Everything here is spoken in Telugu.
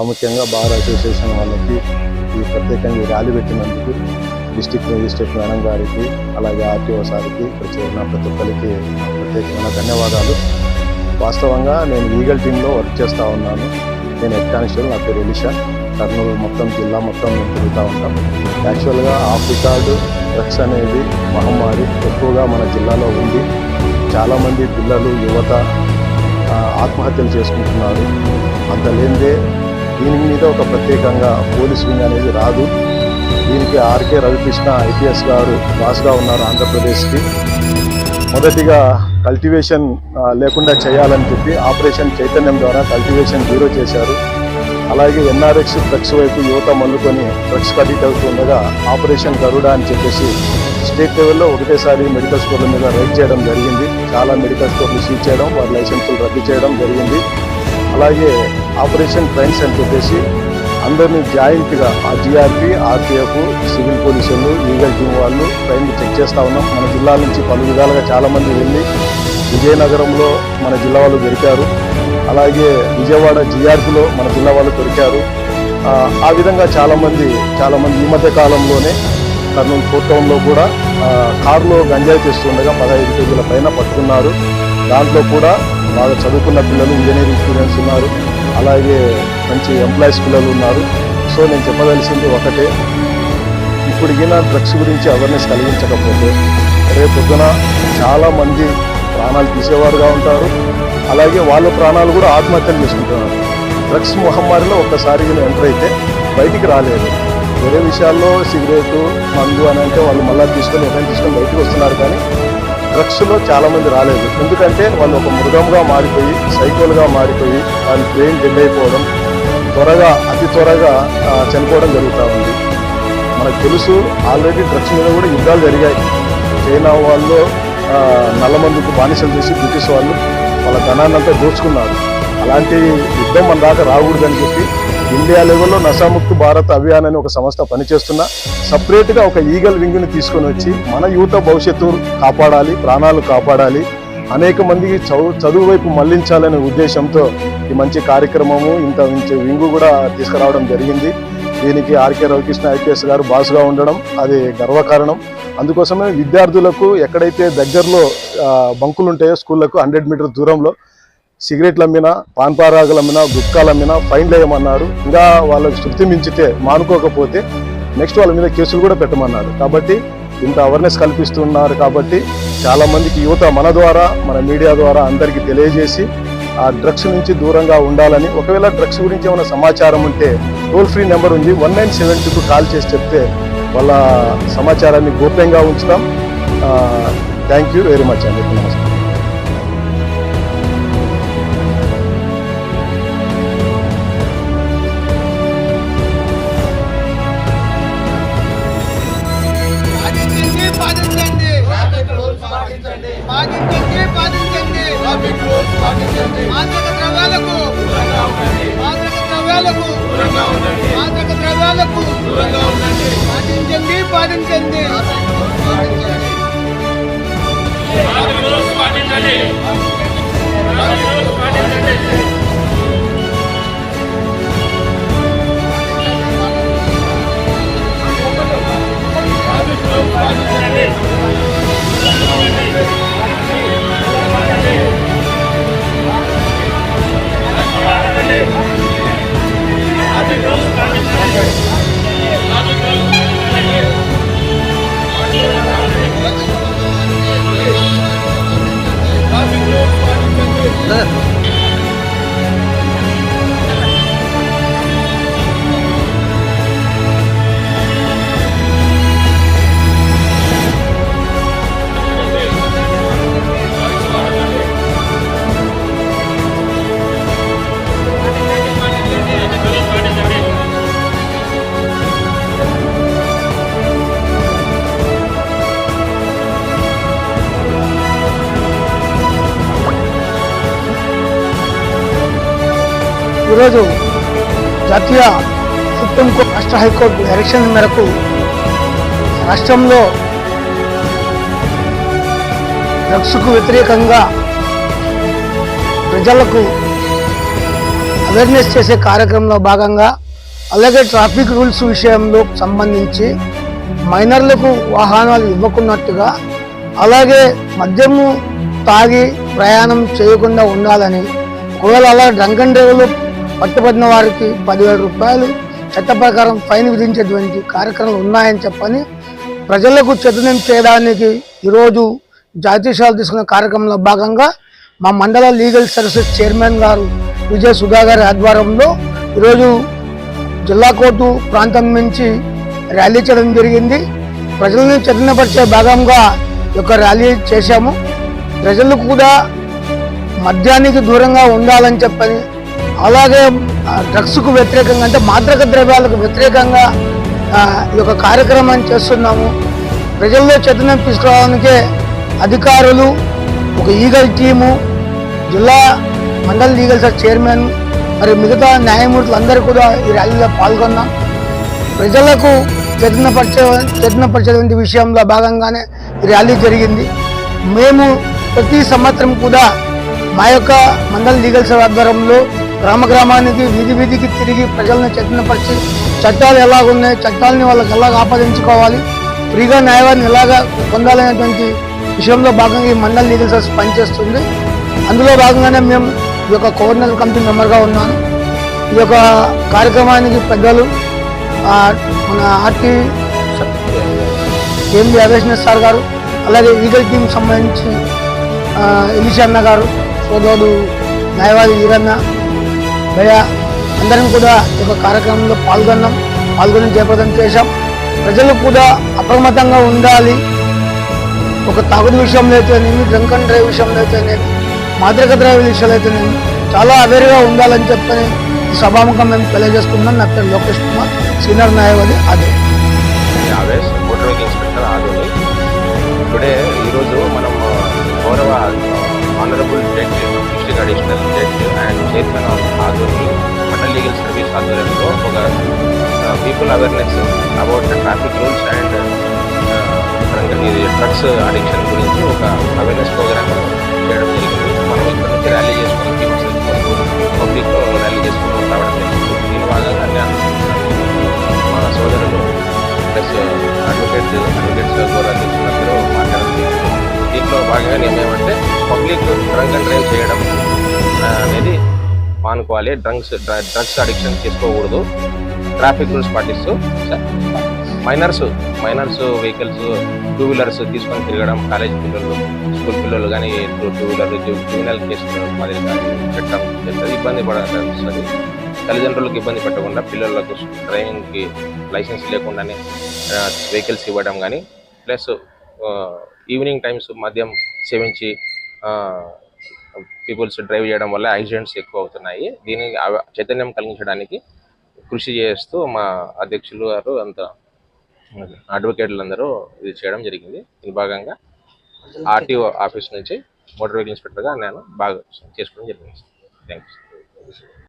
ప్రాముఖ్యంగా బార్ అసోసియేషన్ వాళ్ళకి ఈ ప్రత్యేకంగా ర్యాలీ పెట్టినందుకు డిస్టిక్ మేజిస్ట్రేట్ మేడం గారికి అలాగే ఆర్టీఓ సార్కి ఇక్కడ చేరిన ప్రతి ఒక్కరికి ప్రత్యేకమైన ధన్యవాదాలు. వాస్తవంగా నేను లీగల్ టీంలో వర్క్ చేస్తూ ఉన్నాను. నేను హెడ్ కానిస్టేబుల్ నా పేరు ఎలిషా. కర్నూలు మొత్తం జిల్లా మొత్తం మేము తిరుగుతూ ఉంటాం యాక్చువల్గా ఆఫ్ రికార్డు డ్రగ్స్ అనేది మహమ్మారి ఎక్కువగా మన జిల్లాలో ఉంది. చాలామంది పిల్లలు యువత ఆత్మహత్యలు చేసుకుంటున్నారు. అంత లేనిదే దీని మీద ఒక ప్రత్యేకంగా పోలీస్ వింగ్ అనేది రాదు. దీనికి ఆర్కే రవికృష్ణ ఐపీఎస్ గారు బాస్గా ఉన్నారు ఆంధ్రప్రదేశ్కి. మొదటిగా కల్టివేషన్ లేకుండా చేయాలని చెప్పి ఆపరేషన్ చైతన్యం ద్వారా కల్టివేషన్ జీరో చేశారు. అలాగే ఎన్ఆర్ఎక్స్ డ్రగ్స్ వైపు యువత మల్లుకొని డ్రగ్స్ అడిక్ట్ అవుతుండగా ఆపరేషన్ గరుడా అని చెప్పేసి స్టేట్ లెవెల్లో ఒకటేసారి మెడికల్ స్టోర్ల మీద రైడ్ చేయడం జరిగింది. చాలా మెడికల్ స్టోర్లు సీజ్ చేయడం వారి లైసెన్సులు రద్దు చేయడం జరిగింది. అలాగే ఆపరేషన్ ట్రైన్స్ అని చెప్పేసి అందరినీ జాయింట్గా ఆ జిఆర్పి ఆర్పిఎఫ్ సివిల్ పోలీసులు లీగల్ టీం వాళ్ళు ట్రైన్ చెక్ చేస్తూ ఉన్నాం. మన జిల్లా నుంచి పలు విధాలుగా చాలామంది వెళ్ళి విజయనగరంలో మన జిల్లా వాళ్ళు దొరికారు. అలాగే విజయవాడ జిఆర్పిలో మన జిల్లా వాళ్ళు దొరికారు. ఆ, విధంగా చాలామంది చాలామంది ఈ మధ్య కాలంలోనే కర్నూలు ఫోర్ టౌన్లో కూడా కారులో గంజాయి తెస్తుండగా పదహైదు కేజీల పైన పట్టుకున్నారు. దాంట్లో కూడా బాగా చదువుకున్న పిల్లలు ఇంజనీరింగ్ స్టూడెంట్స్ ఉన్నారు. అలాగే మంచి ఎంప్లాయీస్ పిల్లలు ఉన్నారు. సో నేను చెప్పదలిసింది ఒకటే. ఇప్పుడు ఈయన డ్రగ్స్ గురించి అవేర్నెస్ కలిగించకపోతే రేపు పొద్దున చాలామంది ప్రాణాలు తీసేవారుగా ఉంటారు. అలాగే వాళ్ళ ప్రాణాలు కూడా ఆత్మహత్యలు చేసుకుంటున్నారు. డ్రగ్స్ మహమ్మారిలో ఒక్కసారి ఎంటర్ అయితే బయటికి రాలేదు. వేరే విషయాల్లో సిగరెట్ మందు అని అంటే వాళ్ళు మళ్ళీ తీసుకొని ఎక్కడ తీసుకొని బయటకు వస్తున్నారు. కానీ డ్రగ్స్లో చాలామంది రాలేదు. ఎందుకంటే వాళ్ళు ఒక మృగంగా మారిపోయి సైకోల్గా మారిపోయి వాళ్ళ బ్రెయిన్ డెడ్ అయిపోవడం త్వరగా అతి త్వరగా చనిపోవడం జరుగుతూ ఉంది. మనకు తెలుసు ఆల్రెడీ డ్రగ్స్ మీద కూడా యుద్ధాలు జరిగాయి. చైనా వాళ్ళు నల్లమందుకు బానిసలు చేసి బ్రిటిష్ వాళ్ళు వాళ్ళ ధనాన్ని అంతా దోచుకున్నారు. అలాంటి యుద్ధం మన దాకా రాకూడదని చెప్పి ఇండియా లెవెల్లో నశాముక్త్ భారత్ అభియాన్ అని ఒక సంస్థ పనిచేస్తున్న సపరేట్గా ఒక ఈగల్ వింగ్ని తీసుకొని వచ్చి మన యువత భవిష్యత్తు కాపాడాలి ప్రాణాలు కాపాడాలి అనేక మందికి చదువు చదువు వైపు మళ్ళించాలనే ఉద్దేశంతో ఈ మంచి కార్యక్రమము ఇంత మంచి వింగు కూడా తీసుకురావడం జరిగింది. దీనికి ఆర్కే రవికృష్ణ ఐపీఎస్ గారు బాసుగా ఉండడం అది గర్వకారణం. అందుకోసమే విద్యార్థులకు ఎక్కడైతే దగ్గరలో బంకులు ఉంటాయో స్కూళ్ళకు హండ్రెడ్ మీటర్ దూరంలో సిగరెట్లు అమ్మినా పాన్పారాగులు అమ్మినా గుట్కాలు అమ్మినా ఫైన్లు వేయమన్నారు. ఇంకా వాళ్ళకి శృతి మించితే మానుకోకపోతే నెక్స్ట్ వాళ్ళ మీద కేసులు కూడా పెట్టమన్నారు. కాబట్టి ఇంత అవేర్నెస్ కల్పిస్తున్నారు కాబట్టి చాలామందికి యువత మన ద్వారా మన మీడియా ద్వారా అందరికీ తెలియజేసి ఆ డ్రగ్స్ నుంచి దూరంగా ఉండాలని. ఒకవేళ డ్రగ్స్ గురించి ఏమైనా సమాచారం ఉంటే టోల్ ఫ్రీ నెంబర్ ఉంది. వన్ నైన్ సెవెన్ టూకు కాల్ చేసి చెప్తే వాళ్ళ సమాచారాన్ని గోప్యంగా ఉంచుతాం. థ్యాంక్ యూ వెరీ మచ్ అండి. నమస్కారం. పాటించండి పాటించండి. మాదక ద్రవ్యాలకు మాదక ద్రవ్యాలకు మాదక ద్రవ్యాలకు పాటించండి పాటించండి. ఈరోజు జాతీయ సుప్రీంకోర్టు రాష్ట్ర హైకోర్టు డైరెక్షన్ మేరకు రాష్ట్రంలో డ్రగ్స్కు వ్యతిరేకంగా ప్రజలకు అవేర్నెస్ చేసే కార్యక్రమంలో భాగంగా అలాగే ట్రాఫిక్ రూల్స్ విషయంలో సంబంధించి మైనర్లకు వాహనాలు ఇవ్వకున్నట్టుగా అలాగే మద్యము తాగి ప్రయాణం చేయకుండా ఉండాలని ఒకవేళ అలా డ్రంక్ అండ్ డ్రైవ్లో పట్టుబడిన వారికి పదివేల రూపాయలు చట్ట ప్రకారం ఫైన్ విధించేటువంటి కార్యక్రమాలు ఉన్నాయని చెప్పని ప్రజలకు చైతన్యం చేయడానికి ఈరోజు జాతీయశాలు తీసుకున్న కార్యక్రమంలో భాగంగా మా మండల లీగల్ సర్వీసెస్ చైర్మన్ గారు విజయ సుధా గారి ఆధ్వర్యంలో ఈరోజు జిల్లా కోర్టు ప్రాంతం నుంచి ర్యాలీ చేయడం జరిగింది. ప్రజలను చైతన్యపరిచే భాగంగా ఈ యొక్క ర్యాలీ చేశాము. ప్రజలు కూడా మద్యానికి దూరంగా ఉండాలని చెప్పని అలాగే డ్రగ్స్కు వ్యతిరేకంగా అంటే మాదక ద్రవ్యాలకు వ్యతిరేకంగా ఈ యొక్క కార్యక్రమాన్ని చేస్తున్నాము. ప్రజల్లో చైతన్యం తీసుకురావడానికే అధికారులు ఒక ఈగల్ టీము జిల్లా మండల లీగల్ సార్ చైర్మన్ మరి మిగతా న్యాయమూర్తులు అందరూ కూడా ఈ ర్యాలీలో పాల్గొన్నాం. ప్రజలకు చైతన్యపరిచే చైతన్యపరిచేటువంటి విషయంలో భాగంగానే ఈ ర్యాలీ జరిగింది. మేము ప్రతి సంవత్సరం కూడా మా యొక్క మండల లీగల్ సేవ ఆధ్వర్యంలో గ్రామ గ్రామానికి వీధి వీధికి తిరిగి ప్రజలను చైతన్యపరిచి చట్టాలు ఎలా ఉన్నాయి చట్టాలని వాళ్ళకి ఎలాగ ఆపాదించుకోవాలి ఫ్రీగా న్యాయవాన్ని ఎలాగ పొందాలనేటువంటి విషయంలో భాగంగా ఈ మండల లీగల్ సర్వీస్ పనిచేస్తుంది. అందులో భాగంగానే మేము ఈ యొక్క కోఆర్డినేటర్ కమిటీ మెంబర్గా ఉన్నాను. ఈ యొక్క కార్యక్రమానికి పెద్దలు మన ఆర్టీ ఏంది అవేశ్వర్ సార్ గారు అలాగే ఈగల్ టీం సంబంధించి ఆ, అన్న గారు సోదరుడు న్యాయవాది ఈరన్న భయ అందరం కూడా ఈ కార్యక్రమంలో పాల్గొన్నాం పాల్గొని జయప్రదం చేశాం. ప్రజలు కూడా అప్రమత్తంగా ఉండాలి. ఒక తాగుడు విషయంలో అయితేనేమి డ్రంక్ అండ్ డ్రైవ్ విషయంలో అయితేనేమి మాదక ద్రవ్య విషయాలు అయితేనేమి చాలా అవేర్గా ఉండాలని చెప్పని సభాముఖం మేము తెలియజేస్తున్నాం. నా పేరు లోకేష్ కుమార్ సీనియర్ న్యాయవాది అదే యావేస్ ఇన్స్పెక్టర్ ఆదోని. టుడే ఈరోజు మనం chairman of Adoni mandal legal service ఆధ్వర్యంలో ఒక people awareness about traffic rules and ఇది డ్రగ్స్ అడిక్షన్ గురించి ఒక అవేర్నెస్ ప్రోగ్రామ్ చేయడం జరిగింది. మనం ఇక్కడ నుంచి ర్యాలీ చేసుకుని పీపుల్స్ పబ్లిక్ ర్యాలీ చేసుకుని రావడం జరిగింది. దీని భాగంగా మా సోదరులు ప్లస్ అడ్వకేట్స్ అడ్వకేట్స్ ద్వారా తీసుకున్నప్పుడు మాట్లాడడం దీంట్లో భాగంగా ఏమేమంటే పబ్లిక్ డ్రంక్ అండ్ డ్రైవ్ చేయడం మానుకోవాలి. డ్రగ్స్ డ్రగ్స్ అడిక్షన్ చేసుకోకూడదు ట్రాఫిక్ రూల్స్ పాటిస్తూ minors minors vehicles two wheelers తీసుకొని తిరగడం కాలేజ్ పిల్లలు స్కూల్ పిల్లలు కానీ టూ టూ వీలర్ క్రిమినల్ కేసులు మాదిరి కానీ పెట్టడం ఇబ్బంది పడాల్సి తల్లిదండ్రులకు ఇబ్బంది పెట్టకుండా పిల్లలకు డ్రైవింగ్కి లైసెన్స్ లేకుండానే వెహికల్స్ ఇవ్వడం కానీ ప్లస్ ఈవినింగ్ టైమ్స్ మద్యం సేవించి పీపుల్స్ డ్రైవ్ చేయడం వల్ల యాక్సిడెంట్స్ ఎక్కువ అవుతున్నాయి. దీని అవ- చైతన్యం కలిగించడానికి కృషి చేస్తూ మా అధ్యక్షులు గారు అంత అడ్వకేట్లు అందరూ ఇది చేయడం జరిగింది. దీని భాగంగా ఆర్టీఓ ఆఫీస్ నుంచి మోటార్ వెహికల్ ఇన్స్పెక్టర్గా నేను బాగా చేసుకోవడం జరిగింది. Thank you